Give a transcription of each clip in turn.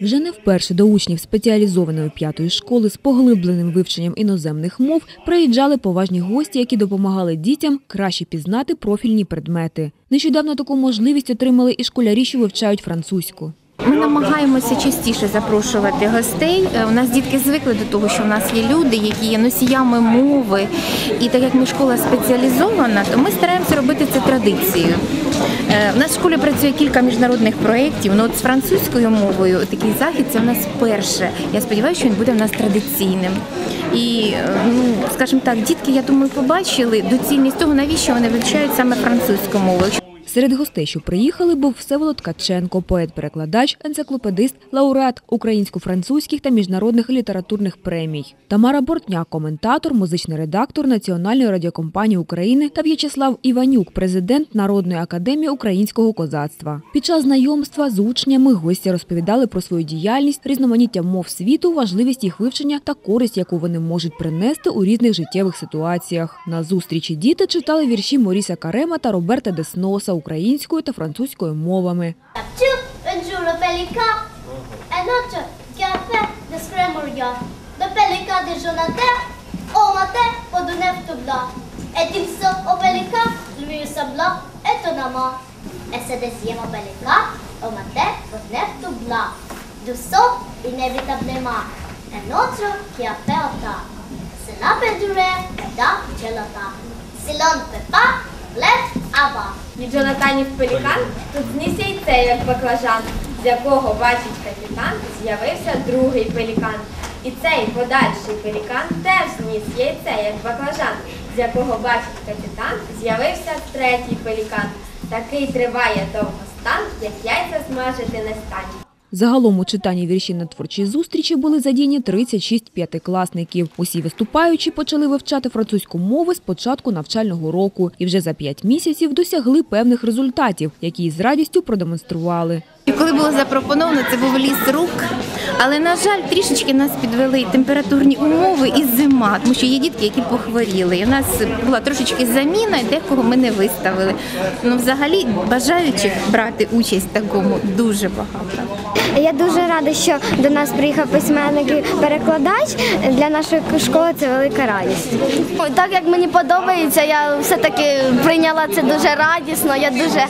Вже не вперше до учнів спеціалізованої п'ятої школи з поглибленим вивченням іноземних мов приїжджали поважні гості, які допомагали дітям краще пізнати профільні предмети. Нещодавно таку можливість отримали і школярі, що вивчають французьку. Ми намагаємося частіше запрошувати гостей. Е, У нас дітки звикли до того, що в нас є люди, які є носіями мови. І так як ми школа спеціалізована, то ми стараємося робити це традицією. Е, У нас в школі працює кілька міжнародних проєктів. Ну з французькою мовою такий захід це у нас перше. Я сподіваюся, що він буде в нас традиційним. І е, ну, скажімо так, дітки, я думаю, побачили доцільність того, навіщо вони вивчають саме французьку мову. Серед гостей, що приїхали, був Всеволод Ткаченко, поет-перекладач, енциклопедист, лауреат українсько-французьких та міжнародних літературних премій. Тамара Бортняк, коментатор, музичний редактор Національної радіокомпанії України та В'ячеслав Іванюк, президент Народної академії українського козацтва. Під час знайомства з учнями гості розповідали про свою діяльність, різноманіття мов світу, важливість їх вивчення та користь, яку вони можуть принести у різних життєвих ситуаціях. На зустрічі діти читали вірші Моріса Карема та Роберта Десноса українською та французькою мовами. De neuf tout blanc. Et il sort au pélican, lui sembla étonnamment. Et ce deuxième au pélican, au matin, pour neuf tout blanc. Du saut, inévitablement. Un autre qui a fait autant. Cela peut durer dans gelata. Si l'on ne peut lève Джонатанів пелікан тут зніс яйце, як баклажан, з якого, бачить капітан, з'явився другий пелікан. І цей подальший пелікан теж зніс яйце, як баклажан, з якого, бачить капітан, з'явився третій пелікан. Такий триває довго стан, як яйця смажити не стань. Загалом у читанні віршів на творчій зустрічі були задіяні 36 п'ятикласників. Усі виступаючі почали вивчати французьку мову з початку навчального року і вже за п'ять місяців досягли певних результатів, які з радістю продемонстрували. Коли було запропоновано, це був ліс рук. Але на жаль, трішечки нас підвели температурні умови і зима, тому що є дітки, які похворіли. І у нас була трошечки заміна, і декого ми не виставили. Ну, взагалі, бажаючих брати участь в такому дуже багато. Я дуже рада, що до нас приїхав письменник і перекладач. Для нашої школи це велика радість. Так як мені подобається, я все-таки прийняла це дуже радісно. Я дуже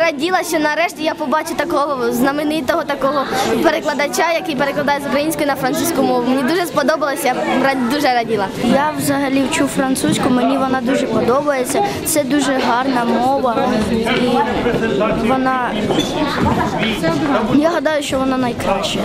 раділа, що нарешті я побачу такого знаменитого такого перекладача, який перекладає з української на французьку мову. Мені дуже сподобалося, я дуже раділа. Я взагалі вчу французьку, мені вона дуже подобається. Це дуже гарна мова. І вона я гадаю, що вона найкраща.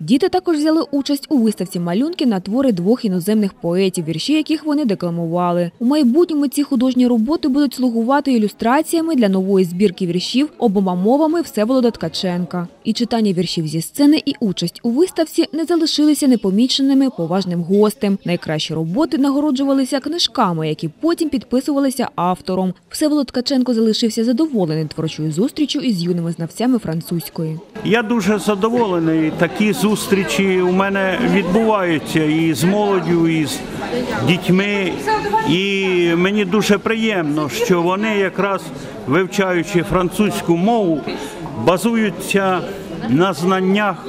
Діти також взяли участь у виставці малюнки на твори двох іноземних поетів, вірші яких вони декламували. У майбутньому ці художні роботи будуть слугувати ілюстраціями для нової збірки віршів обома мовами Всеволода Ткаченка. І читання віршів зі сцени, і участь у виставці не залишилися непоміченими поважним гостем. Найкращі роботи нагороджувалися книжками, які потім підписувалися автором. Всеволод Ткаченко залишився задоволений творчою зустрічю із юними знавцями французької. Я дуже задоволений. Такі зустрічі у мене відбуваються і з молоддю, і з дітьми. І мені дуже приємно, що вони якраз вивчаючи французьку мову, базуються на знаннях,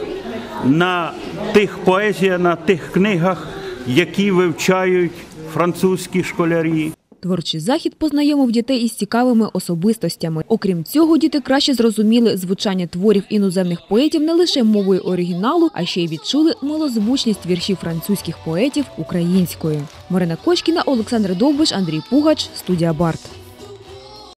на тих поезіях, на тих книгах, які вивчають французькі школярі. Творчий захід познайомив дітей із цікавими особистостями. Окрім цього, діти краще зрозуміли звучання творів іноземних поетів не лише мовою оригіналу, а ще й відчули милозвучність віршів французьких поетів українською. Марина Кочкіна, Олександр Довбиш, Андрій Пугач, студія Барт.